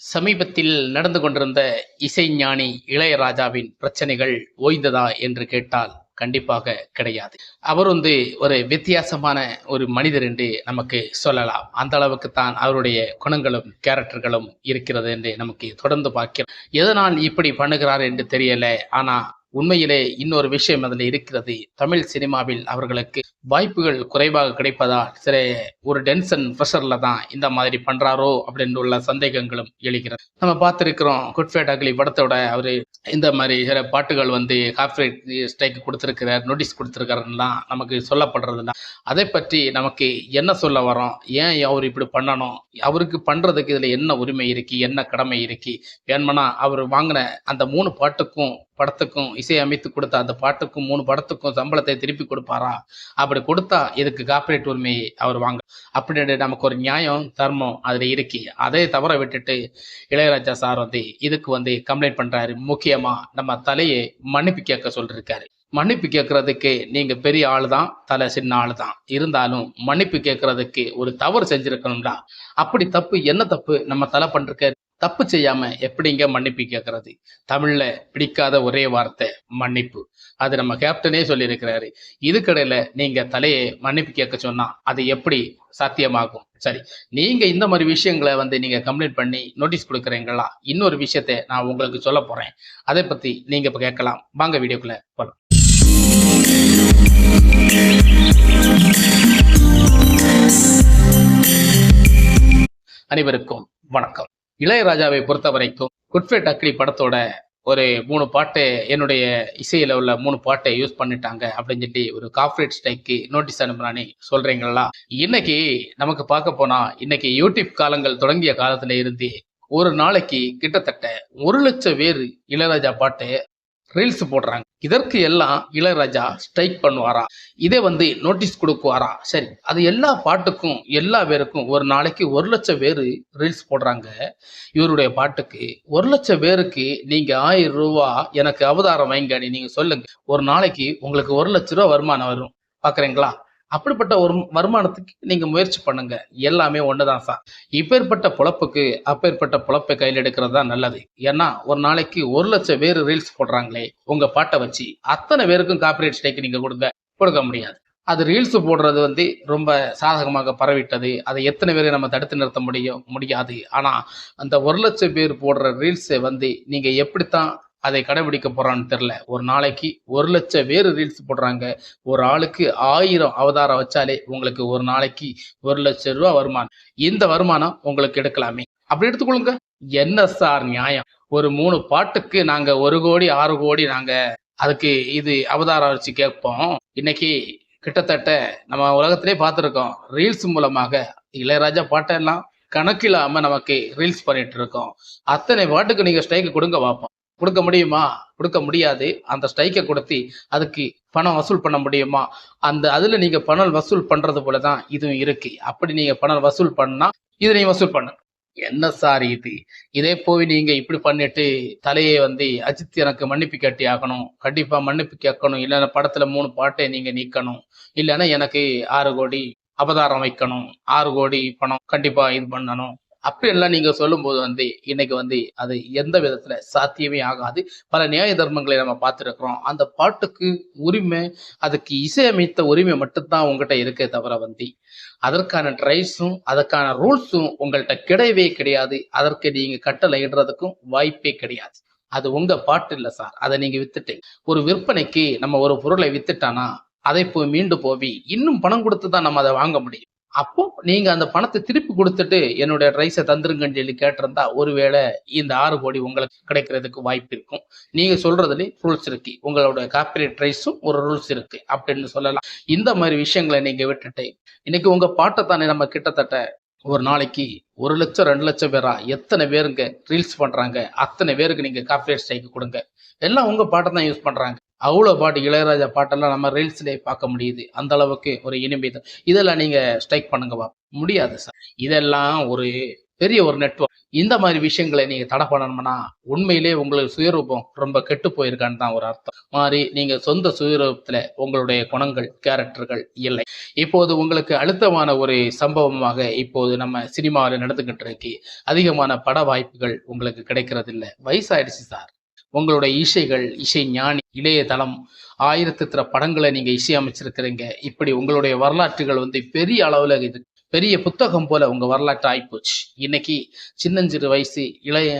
சமீபத்தில் நடந்து கொண்டிருந்த இசைஞானி இளையராஜாவின் பிரச்சனைகள் ஓய்ந்ததா என்று கேட்டால் கண்டிப்பாக கிடையாது. அவர் வந்து ஒரு வித்தியாசமான ஒரு மனிதர் என்று நமக்கு சொல்லலாம். அந்த அளவுக்கு தான் அவருடைய குணங்களும் கேரக்டர்களும் இருக்கிறது என்று நமக்கு தொடர்ந்து பார்க்கிறோம். எதனால் இப்படி பண்ணுகிறார் என்று தெரியல. ஆனா உண்மையிலே இன்னொரு விஷயம் அதில் இருக்கிறது. தமிழ் சினிமாவில் அவர்களுக்கு வாய்ப்புகள் குறைவாக கிடைப்பதால் சில ஒரு டென்ஷன் ப்ரெஷரில் தான் இந்த மாதிரி பண்ணுறாரோ அப்படின்னு உள்ள சந்தேகங்களும் எழுகிறது. நம்ம பார்த்துருக்கிறோம் குட்ஃபேட் அக்லி படத்தோட அவர் இந்த மாதிரி சில பாட்டுகள் வந்து கார்பரேட் ஸ்ட்ரைக் கொடுத்துருக்கிறார் நோட்டீஸ் கொடுத்துருக்காருலாம் நமக்கு சொல்லப்படுறதுனா அதை பற்றி நமக்கு என்ன சொல்ல வரோம்? ஏன் அவர் இப்படி பண்ணணும்? அவருக்கு பண்ணுறதுக்கு இதில் என்ன உரிமை இருக்கு? என்ன கடமை இருக்கு? வேணுமனா அவர் வாங்கின அந்த மூணு பாட்டுக்கும் படத்துக்கும் இசை அமைத்து கொடுத்த அந்த பாட்டுக்கும் மூணு படத்துக்கும் சம்பளத்தை திருப்பி கொடுப்பாரா? அப்படி கொடுத்தா இதுக்கு காப்பரேட் உரிமையை அவர் வாங்க? அப்படின்னு நமக்கு ஒரு நியாயம் தர்மம் அதில் இருக்கு. அதை தவற விட்டுட்டு இளையராஜா சார் வந்து இதுக்கு வந்து கம்ப்ளைண்ட் பண்றாரு. முக்கியமா நம்ம தலையை மன்னிப்பு கேட்க சொல்லிருக்காரு. மன்னிப்பு கேட்கறதுக்கு நீங்க பெரிய ஆளு தான் தலை சின்ன ஆள் தான் இருந்தாலும் மன்னிப்பு கேட்கறதுக்கு ஒரு தவறு செஞ்சிருக்கணும்டா. அப்படி தப்பு என்ன தப்பு நம்ம தலை பண்றக்க தப்பு செய்யாம எப்படிங்க மன்னிப்பு கேட்கறது தமிழ்ல பிடிக்காத ஒரே வார்த்தை மன்னிப்பு. அது நம்ம கேப்டனே சொல்லியிருக்கிறாரு. இதுக்கடையில நீங்க தலையை மன்னிப்பு கேட்க சொன்னா அது எப்படி சாத்தியமாகும்? சரி நீங்க இந்த மாதிரி விஷயங்களை வந்து நீங்க கம்ப்ளைண்ட் பண்ணி நோட்டீஸ் கொடுக்குறீங்களா? இன்னொரு விஷயத்தை நான் உங்களுக்கு சொல்ல போறேன். அதை பத்தி நீங்க இப்ப கேட்கலாம். வாங்க வீடியோக்குள்ள போலாம். அனைவருக்கும் வணக்கம். இளையராஜாவை பொறுத்த வரைக்கும் குட்ஃபேட் அக்ரி படத்தோட ஒரு மூணு பாட்டு என்னுடைய இசையில உள்ள மூணு பாட்டை யூஸ் பண்ணிட்டாங்க அப்படின்னு சொல்லி ஒரு கார்பரேட் ஸ்ட்ரைக்கு நோட்டீஸ் அனுப்புறானே சொல்றீங்களா? இன்னைக்கு நமக்கு பார்க்க போனா இன்னைக்கு யூடியூப் காலங்கள் தொடங்கிய காலத்துல இருந்து ஒரு நாளைக்கு கிட்டத்தட்ட ஒரு லட்சம் பேர் இளையராஜா பாட்டு ரீல்ஸ் போடுறாங்க. இதற்கு எல்லாம் இளையராஜா ஸ்ட்ரைக் பண்ணுவாரா? இதே வந்து நோட்டீஸ் கொடுக்குவாரா? சரி அது எல்லா பாட்டுக்கும் எல்லா பேருக்கும் ஒரு நாளைக்கு ஒரு லட்சம் பேர் ரீல்ஸ் போடுறாங்க. இவருடைய பாட்டுக்கு ஒரு லட்சம் பேருக்கு நீங்க ஆயிரம் ரூபா எனக்கு அவதாரம் வைங்கன்னு நீங்க சொல்லுங்க. ஒரு நாளைக்கு உங்களுக்கு ஒரு லட்ச ரூபா வருமானம் வரும். பாக்குறீங்களா? அப்படிப்பட்ட ஒரு வருமானத்துக்கு நீங்க முயற்சி பண்ணுங்க. எல்லாமே ஒண்ணுதான் சார். இப்பேற்பட்ட பொழப்புக்கு அப்பேற்பட்ட பொழப்பை கையில் எடுக்கிறது தான் நல்லது. ஏன்னா ஒரு நாளைக்கு ஒரு லட்சம் பேர் ரீல்ஸ் போடுறாங்களே உங்க பாட்டை வச்சு அத்தனை பேருக்கும் காப்பிரைட் ஸ்டேக் நீங்க கொடுங்க கொடுக்க முடியாது. அது ரீல்ஸ் போடுறது வந்து ரொம்ப சாதகமாக பரவிட்டது. அதை எத்தனை பேரை நம்ம தடுத்து நிறுத்த முடியும் முடியாது. ஆனால் அந்த ஒரு லட்சம் பேர் போடுற ரீல்ஸை வந்து நீங்கள் எப்படித்தான் அதை கடைபிடிக்க போறான்னு தெரில ஒரு நாளைக்கு ஒரு லட்சம் பேர் ரீல்ஸ் போடுறாங்க. ஒரு ஆளுக்கு ஆயிரம் அவதாரம் வச்சாலே உங்களுக்கு ஒரு நாளைக்கு ஒரு லட்சம் ரூபா வருமானம். இந்த வருமானம் உங்களுக்கு எடுக்கலாமே. அப்படி எடுத்துக்கொள்ளுங்க. என்ன சார் நியாயம்? ஒரு மூணு பாட்டுக்கு நாங்க ஒரு கோடி ஆறு கோடி நாங்க அதுக்கு இது அவதாரம் வச்சு கேட்போம். இன்னைக்கு கிட்டத்தட்ட நம்ம உலகத்திலே பார்த்துருக்கோம். ரீல்ஸ் மூலமாக இளையராஜா பாட்டெல்லாம் கணக்கில்லாம நமக்கு ரீல்ஸ் பண்ணிட்டு இருக்கோம். அத்தனை பாட்டுக்கு நீங்க ஸ்ட்ரைக்கு கொடுங்க பார்ப்போம். கொடுக்க முடியுமா? கொடுக்க முடியாது. அந்த ஸ்ட்ரைக்கை கொடுத்து அதுக்கு பணம் வசூல் பண்ண முடியுமா? அந்த அதில் நீங்கள் பணம் வசூல் பண்ணுறது போல தான் இதுவும் இருக்கு. அப்படி நீங்கள் பணம் வசூல் பண்ணால் இதை நீங்கள் வசூல் பண்ணு. என்ன சார் இது? இதே போய் நீங்கள் இப்படி பண்ணிட்டு தலையை வந்து அஜித் எனக்கு மன்னிப்பு கட்டி ஆகணும். கண்டிப்பாக மன்னிப்பு கேட்கணும். இல்லைன்னா படத்தில் மூணு பாட்டை நீங்கள் நீக்கணும். இல்லைன்னா எனக்கு ஆறு கோடி அபதாரம் வைக்கணும். ஆறு கோடி பணம் கண்டிப்பாக இது பண்ணணும். அப்படி எல்லாம் நீங்க சொல்லும்போது வந்து இன்னைக்கு வந்து அது எந்த விதத்துல சாத்தியமே ஆகாது. பல நியாய தர்மங்களை நம்ம பார்த்துருக்குறோம். அந்த பாட்டுக்கு உரிமை அதுக்கு இசையமைத்த உரிமை மட்டும்தான் உங்ககிட்ட இருக்கே தவிர வந்து. அதற்கான ட்ரைஸும் அதற்கான ரூல்ஸும் உங்கள்கிட்ட கிடையவே கிடையாது. அதற்கு நீங்க கட்டளை இடுறதுக்கும் வாய்ப்பே கிடையாது. அது உங்க பாட்டு இல்லை சார். அதை நீங்க வித்துட்டு ஒரு விற்பனைக்கு நம்ம ஒரு பொருளை வித்துட்டானா அதை போய் மீண்டு போவி இன்னும் பணம் கொடுத்து தான் நம்ம அதை வாங்க முடியும். அப்போ நீங்க அந்த பணத்தை திருப்பி கொடுத்துட்டு என்னுடைய ரைஸை தந்துருங்கன்னு சொல்லி கேட்டிருந்தா ஒருவேளை இந்த ஆறு கோடி உங்களுக்கு கிடைக்கிறதுக்கு வாய்ப்பு இருக்கும். நீங்க சொல்றதுல ரூல்ஸ் இருக்கு. உங்களோட காப்பிரைட் ரைஸும் ஒரு ரூல்ஸ் இருக்கு அப்படின்னு சொல்லலாம். இந்த மாதிரி விஷயங்களை நீங்க விட்டுட்டு இன்னைக்கு உங்க பாட்டை தானே நம்ம கிட்டத்தட்ட ஒரு நாளைக்கு ஒரு லட்சம் ரெண்டு லட்சம் பேரா எத்தனை பேருங்க ரீல்ஸ் பண்றாங்க? அத்தனை பேருக்கு நீங்க காப்பிரைட் ஸ்ட்ரைக் கொடுங்க. எல்லாம் உங்க பாட்டை தான் யூஸ் பண்றாங்க. அவ்வளோ பாட்டு இளையராஜா பாட்டெல்லாம் நம்ம ரீல்ஸ்லேயே பார்க்க முடியுது. அந்த அளவுக்கு ஒரு இனிமை தான். இதெல்லாம் நீங்க ஸ்ட்ரைக் பண்ணுங்கப்பா முடியாது சார். இதெல்லாம் ஒரு பெரிய ஒரு நெட்வொர்க் இந்த மாதிரி விஷயங்களை நீங்க தடை பண்ணணும்னா உண்மையிலே உங்களுக்கு சுயரூபம் ரொம்ப கெட்டு போயிருக்கான்னு தான் ஒரு அர்த்தம். மாதிரி நீங்க சொந்த சுயரூபத்துல உங்களுடைய குணங்கள் கேரக்டர்கள் இல்லை. இப்போது உங்களுக்கு அழுத்தமான ஒரு சம்பவமாக இப்போது நம்ம சினிமாவில் நடந்துகிட்டு இருக்கு. அதிகமான பட வாய்ப்புகள் உங்களுக்கு கிடைக்கிறது இல்லை வயசாயிடுச்சு சார். உங்களுடைய இசைகள் இசை ஞானி இளைய தளம் ஆயிரத்து படங்களை நீங்கள் இசையமைச்சிருக்கிறீங்க இப்படி உங்களுடைய வரலாற்றுகள் வந்து பெரிய அளவில் இது பெரிய புத்தகம் போல உங்கள் வரலாற்று ஆகிப்போச்சு இன்னைக்கு சின்னஞ்சிறு வயசு இளைய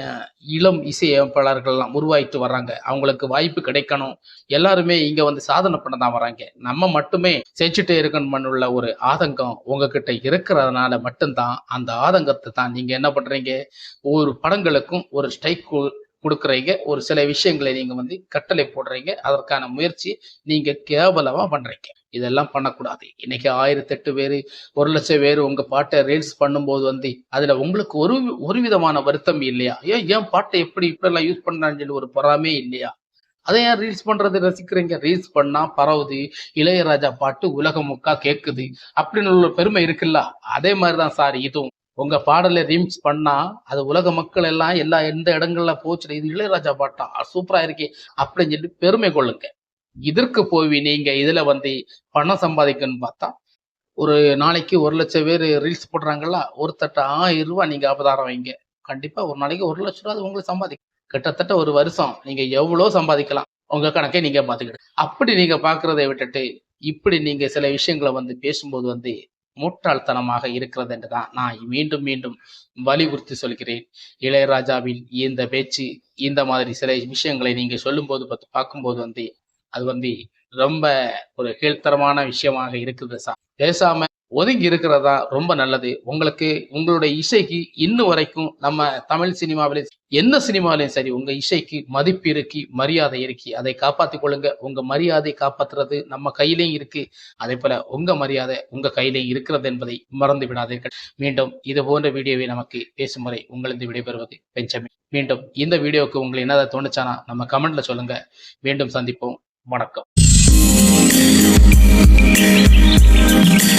இளம் இசையமைப்பாளர்கள்லாம் உருவாயிட்டு வர்றாங்க. அவங்களுக்கு வாய்ப்பு கிடைக்கணும். எல்லாருமே இங்கே வந்து சாதனை பண்ண தான் வராங்க. நம்ம மட்டுமே செஞ்சுட்டே இருக்கணும் உள்ள ஒரு ஆதங்கம் உங்ககிட்ட இருக்கிறதுனால மட்டும்தான் அந்த ஆதங்கத்தை தான் நீங்கள் என்ன பண்ணுறீங்க ஒவ்வொரு படங்களுக்கும் ஒரு ஸ்டைக்கோ கொடுக்குறீங்க. ஒரு சில விஷயங்களை நீங்க வந்து கட்டளை போடுறீங்க. அதற்கான முயற்சி நீங்க கேவலமா பண்றீங்க. இதெல்லாம் பண்ணக்கூடாது. இன்னைக்கு ஆயிரத்தி எட்டு பேர் ஒரு லட்சம் பேர் உங்க பாட்டை ரீல்ஸ் பண்ணும்போது வந்து அதுல உங்களுக்கு ஒரு ஒரு விதமான வருத்தம் இல்லையா? ஏன் ஏன் பாட்டை எப்படி இப்படிலாம் யூஸ் பண்ணான்னு சொல்லி ஒரு பொறாமே இல்லையா? அதை ஏன் ரீல்ஸ் பண்றது ரசிக்கிறீங்க? ரீல்ஸ் பண்ணா பரவுது. இளையராஜா பாட்டு உலகம் முக்கா கேட்குது அப்படின்னு உள்ள பெருமை இருக்குல்ல? அதே மாதிரிதான் சார் இதுவும். உங்க பாடலை ரீம்ஸ் பண்ணா அது உலக மக்கள் எல்லாம் எல்லா எந்த இடங்கள்ல போச்சு இது இளையராஜா பாட்டா சூப்பரா இருக்கே அப்படின்னு சொல்லி பெருமை கொள்ளுங்க. இதற்கு போய் நீங்க இதுல வந்து பணம் சம்பாதிக்கணும்னு பார்த்தா ஒரு நாளைக்கு ஒரு லட்சம் பேர் ரீல்ஸ் போடுறாங்களா ஒருத்தட்ட ஆயிரம் ரூபாய் நீங்க அபதாரம் வைங்க. கண்டிப்பா ஒரு நாளைக்கு ஒரு லட்சம் ரூபாய் உங்களுக்கு சம்பாதிக்க கிட்டத்தட்ட ஒரு வருஷம் நீங்க எவ்வளோ சம்பாதிக்கலாம் உங்க கணக்கை நீங்க பாத்துக்கிட்டு அப்படி நீங்க பாக்குறதை விட்டுட்டு இப்படி நீங்க சில விஷயங்களை வந்து பேசும்போது வந்து முட்டாள்தனமாக இருக்கிறது என்று தான் நான் மீண்டும் மீண்டும் வலியுறுத்தி சொல்கிறேன். இளையராஜாவின் இந்த பேச்சு இந்த மாதிரி சில விஷயங்களை நீங்கள் சொல்லும்போது பார்த்து பார்க்கும்போது வந்து அது வந்து ரொம்ப ஒரு கீழ்த்தரமான விஷயமாக இருக்குது சார். பேசாம ஒதுங்கி இருக்கிறதா ரொம்ப நல்லது. உங்களுக்கு உங்களுடைய இசைக்கு இன்னும் வரைக்கும் நம்ம தமிழ் சினிமாவிலே எந்த சினிமாவிலையும் சரி உங்க இசைக்கு மதிப்பு இருக்கு மரியாதை இருக்கு அதை காப்பாற்றி கொள்ளுங்க. உங்க மரியாதை காப்பாத்துறது நம்ம கையிலையும் இருக்கு. அதே போல உங்க மரியாதை உங்க கையிலையும் இருக்கிறது என்பதை மறந்து விடாதீர்கள். மீண்டும் இது போன்ற வீடியோவை நமக்கு பேசும் வரை உங்களிருந்து விடைபெறுவது பெஞ்சமின். மீண்டும் இந்த வீடியோவுக்கு உங்களுக்கு என்னதான் தோணுச்சானா நம்ம கமெண்ட்ல சொல்லுங்க. மீண்டும் சந்திப்போம். வணக்கம். you.